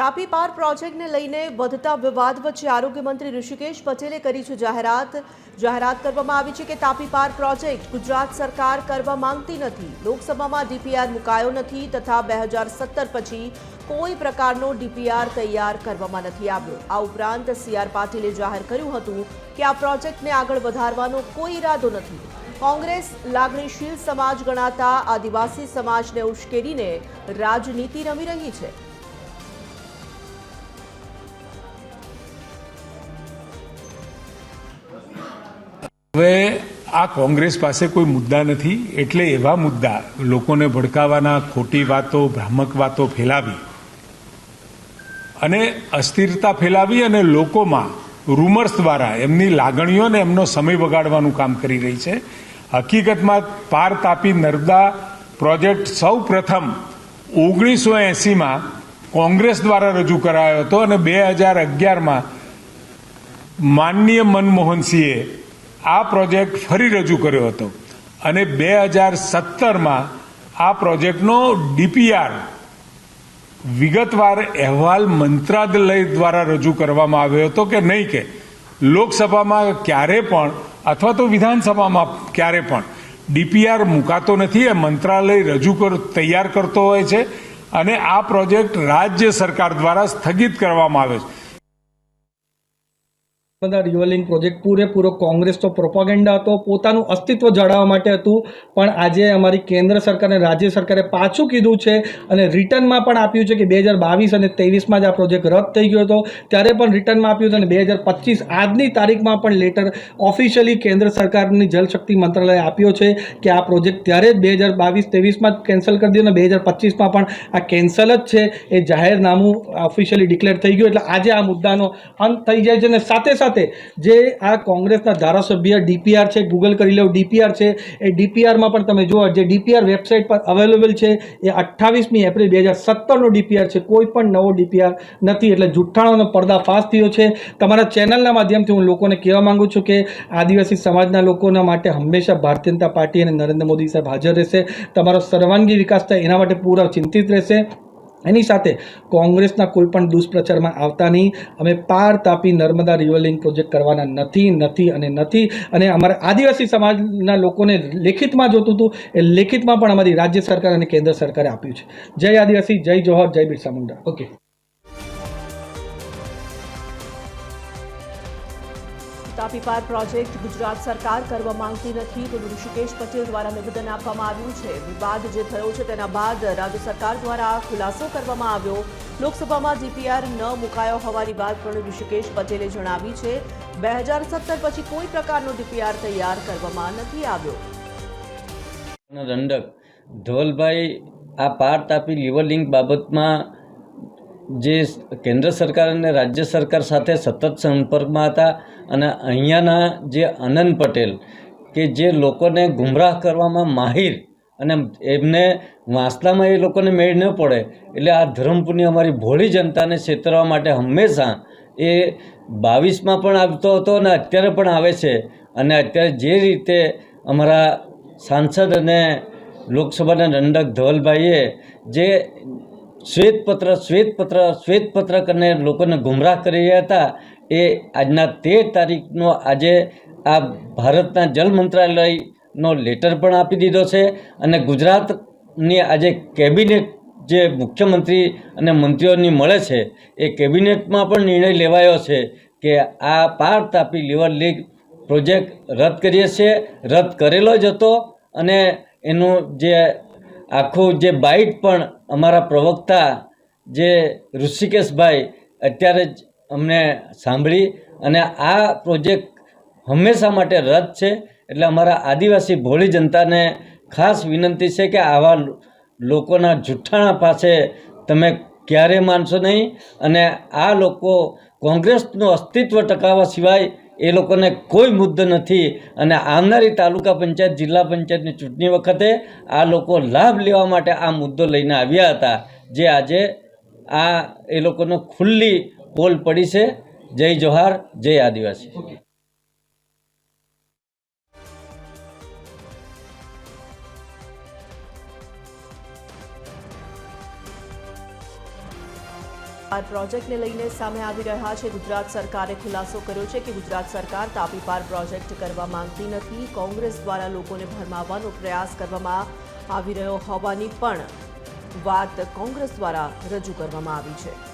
તાપી પાર પ્રોજેક્ટને લઈને વધતા વિવાદ વચ્ચે આરોગ્ય મંત્રી ઋષિકેશ પટેલે કરી છે જાહેરાત. જાહેરાત કરવામાં આવી છે કે તાપી પાર પ્રોજેક્ટ ગુજરાત સરકાર કરવા માંગતી નથી. લોકસભામાં ડીપીઆર મુકાયો નથી તથા બે હજાર સત્તર પછી કોઈ પ્રકારનો ડીપીઆર તૈયાર કરવામાં નથી આવ્યો. આ ઉપરાંત સીઆર પાટીલે જાહેર કર્યું હતું કે આ પ્રોજેક્ટને આગળ વધારવાનો કોઈ ઈરાદો નથી. કોંગ્રેસ, લાગણીશીલ સમાજ ગણાતા આદિવાસી સમાજને ઉશ્કેરીને રાજનીતિ રમી રહી છે. હવે આ કોંગ્રેસ પાસે કોઈ મુદ્દા નથી, એટલે એવા મુદ્દા લોકોને ભડકાવાના, ખોટી વાતો, ભ્રામક વાતો ફેલાવી અને અસ્થિરતા ફેલાવી અને લોકોમાં રૂમર્સ દ્વારા એમની લાગણીઓને એમનો સમય બગાડવાનું કામ કરી રહી છે. હકીકતમાં પાર તાપી નર્મદા પ્રોજેક્ટ સૌ પ્રથમ ઓગણીસો એંસીમાં કોંગ્રેસ દ્વારા રજૂ કરાયો હતો અને બે હજાર અગિયારમાં માનનીય મનમોહનસિંહે આ પ્રોજેક્ટ ફરી રજૂ કર્યો હતો. અને બે હજાર સત્તરમાં આ પ્રોજેક્ટનો ડીપીઆર વિગતવાર અહેવાલ મંત્રાલય દ્વારા રજૂ કરવામાં આવ્યો હતો કે નહીં કે? લોકસભામાં ક્યારે પણ અથવા તો વિધાનસભામાં ક્યારે પણ ડીપીઆર મુકાતો નથી એ મંત્રાલય રજૂ કર, તૈયાર કરતો હોય છે. અને આ પ્રોજેક્ટ રાજ્ય સરકાર દ્વારા સ્થગિત કરવામાં આવે છે. બધા રિવોલ્વિંગ પ્રોજેક્ટ પૂરેપૂરો કોંગ્રેસનો પ્રોપાગેન્ડા હતો, પોતાનું અસ્તિત્વ જાળવવા માટે હતું, પણ આજે અમારી કેન્દ્ર સરકાર અને રાજ્ય સરકારે પાછું કીધું છે અને રિટર્નમાં પણ આપ્યું છે કે બે હજાર બાવીસ અને ત્રેવીસમાં જ આ પ્રોજેક્ટ રદ થઈ ગયો હતો. ત્યારે પણ રિટર્નમાં આપ્યું હતું અને બે હજાર પચીસ આજની તારીખમાં પણ લેટર ઓફિશિયલી કેન્દ્ર સરકારની જલશક્તિ મંત્રાલયે આપ્યો છે કે આ પ્રોજેક્ટ ત્યારે જ બે હજાર બાવીસ ત્રેવીસમાં કેન્સલ કરી દીધો અને બે હજાર પચીસમાં પણ આ કેન્સલ જ છે. એ જાહેરનામું ઓફિશિયલી ડિક્લેર થઈ ગયું. એટલે આજે આ મુદ્દાનો અંત થઈ જાય છે અને સાથે સાથે જે આ કોંગ્રેસના ધારાસભ્ય ડીપીઆર છે ગૂગલ કરી લો, ડીપીઆર છે, એ ડીપીઆરમાં પણ તમે જુઓ, જે ડીપીઆર વેબસાઇટ પર અવેલેબલ છે, એ અઠ્ઠાવીસમી એપ્રિલ બે હજાર સત્તરનો ડીપીઆર છે, કોઈ પણ નવો ડીપીઆર નથી, એટલે જુઠ્ઠાણોનો પર્દાફાશ થયો છે. તમારા ચેનલના માધ્યમથી હું લોકોને કહેવા માંગુ છું કે આદિવાસી સમાજના લોકોના માટે હંમેશા ભારતીય જનતા પાર્ટી અને નરેન્દ્ર મોદી સાહેબ હાજર રહેશે. તમારો સર્વાંગી વિકાસ થાય, એના માટે પૂરા ચિંતિત રહેશે. એની સાથે કોંગ્રેસના કોઈ પણ દુષ્પ્રચારમાં આવતા નહીં. અમે પાર તાપી નર્મદા રિવરલિંગ પ્રોજેક્ટ કરવાના નથી નથી અને નથી. અને અમારા આદિવાસી સમાજના લોકોને લેખિતમાં જોતું હતું, એ લેખિતમાં પણ અમારી રાજ્ય સરકાર અને કેન્દ્ર સરકારે આપ્યું છે. જય આદિવાસી, જય જોહર જય બિરસા મુંડા. ઓકે. તાપી પાર પ્રોજેક્ટ ગુજરાત સરકાર કરવા માંગતી નથી તેવું ઋષિકેશ પટેલ દ્વારા નિવેદન આપવામાં આવ્યું છે. વિવાદ જે થયો છે તેના બાદ રાજ્ય સરકાર દ્વારા ખુલાસો કરવામાં આવ્યો. લોકસભામાં જીપીઆર ન મુકાયો હોવાની વાત પણ ઋષિકેશ પટેલે જણાવી છે. બે હજાર સત્તર પછી કોઈ પ્રકારનો ડીપીઆર તૈયાર કરવામાં નથી આવ્યો. રંડક ધવલભાઈ, આ પાર તાપી લિવર લિંક બાબતમાં જે કેન્દ્ર સરકાર અને રાજ્ય સરકાર સાથે સતત સંપર્કમાં હતા અને અહીંયાના જે આનંદ પટેલ કે જે લોકોને ગુમરાહ કરવામાં માહિર અને એમને વાંસદામાં એ લોકોને મેળ ન પડે, એટલે આ ધરમપુરની અમારી ભોળી જનતાને છેતરવા માટે હંમેશા એ બાવીસમાં પણ આવતો હતો અને અત્યારે પણ આવે છે. અને અત્યારે જે રીતે અમારા સાંસદ અને લોકસભાના દંડક ધવલભાઈએ જે શ્વેતપત્ર શ્વેતપત્ર શ્વેતપત્ર કરીને લોકોને ગુમરાહ કરી રહ્યા હતા. એ આજના તેર તારીખનો આજે આ ભારતના જલ મંત્રાલયનો લેટર પણ આપી દીધો છે અને ગુજરાતની આજે કેબિનેટ જે મુખ્યમંત્રી અને મંત્રીઓની મળે છે, એ કેબિનેટમાં પણ નિર્ણય લેવાયો છે કે આ પાર તાપી લીવર લીગ પ્રોજેક્ટ રદ કરીએ છીએ. રદ કરેલો જ હતો અને એનું જે આખું જે બાઇટ પણ અમારા પ્રવક્તા જે ઋષિકેશભાઈ અત્યારે જ અમને સાંભળી અને આ પ્રોજેક્ટ હંમેશા માટે રદ છે. એટલે અમારા આદિવાસી ભોળી જનતાને ખાસ વિનંતી છે કે આવા લોકોના જુઠ્ઠાણા પાસે તમે ક્યારે માનશો નહીં. અને આ લોકો કોંગ્રેસનું અસ્તિત્વ ટકાવવા સિવાય એ લોકોને કોઈ મુદ્દો નથી. અને આવનારી તાલુકા પંચાયત, જિલ્લા પંચાયતની ચૂંટણી વખતે આ લોકો લાભ લેવા માટે આ મુદ્દો લઈને આવ્યા હતા. જે આજે આ એ લોકોનો ખુલ્લી પોલ પડી છે. જય જોહાર, જય આદિવાસી. આ પ્રોજેક્ટને લઈને સામે આવી રહ્યા છે ગુજરાત સરકારે ખુલાસો કર્યો છે કે ગુજરાત સરકાર તાપી પાર પ્રોજેક્ટ કરવા માંગતી નથી. કોંગ્રેસ દ્વારા લોકોને ભરમાવવાનો પ્રયાસ કરવામાં આવી રહ્યો હોવાની પણ વાત કોંગ્રેસ દ્વારા રજૂ કરવામાં આવી છે.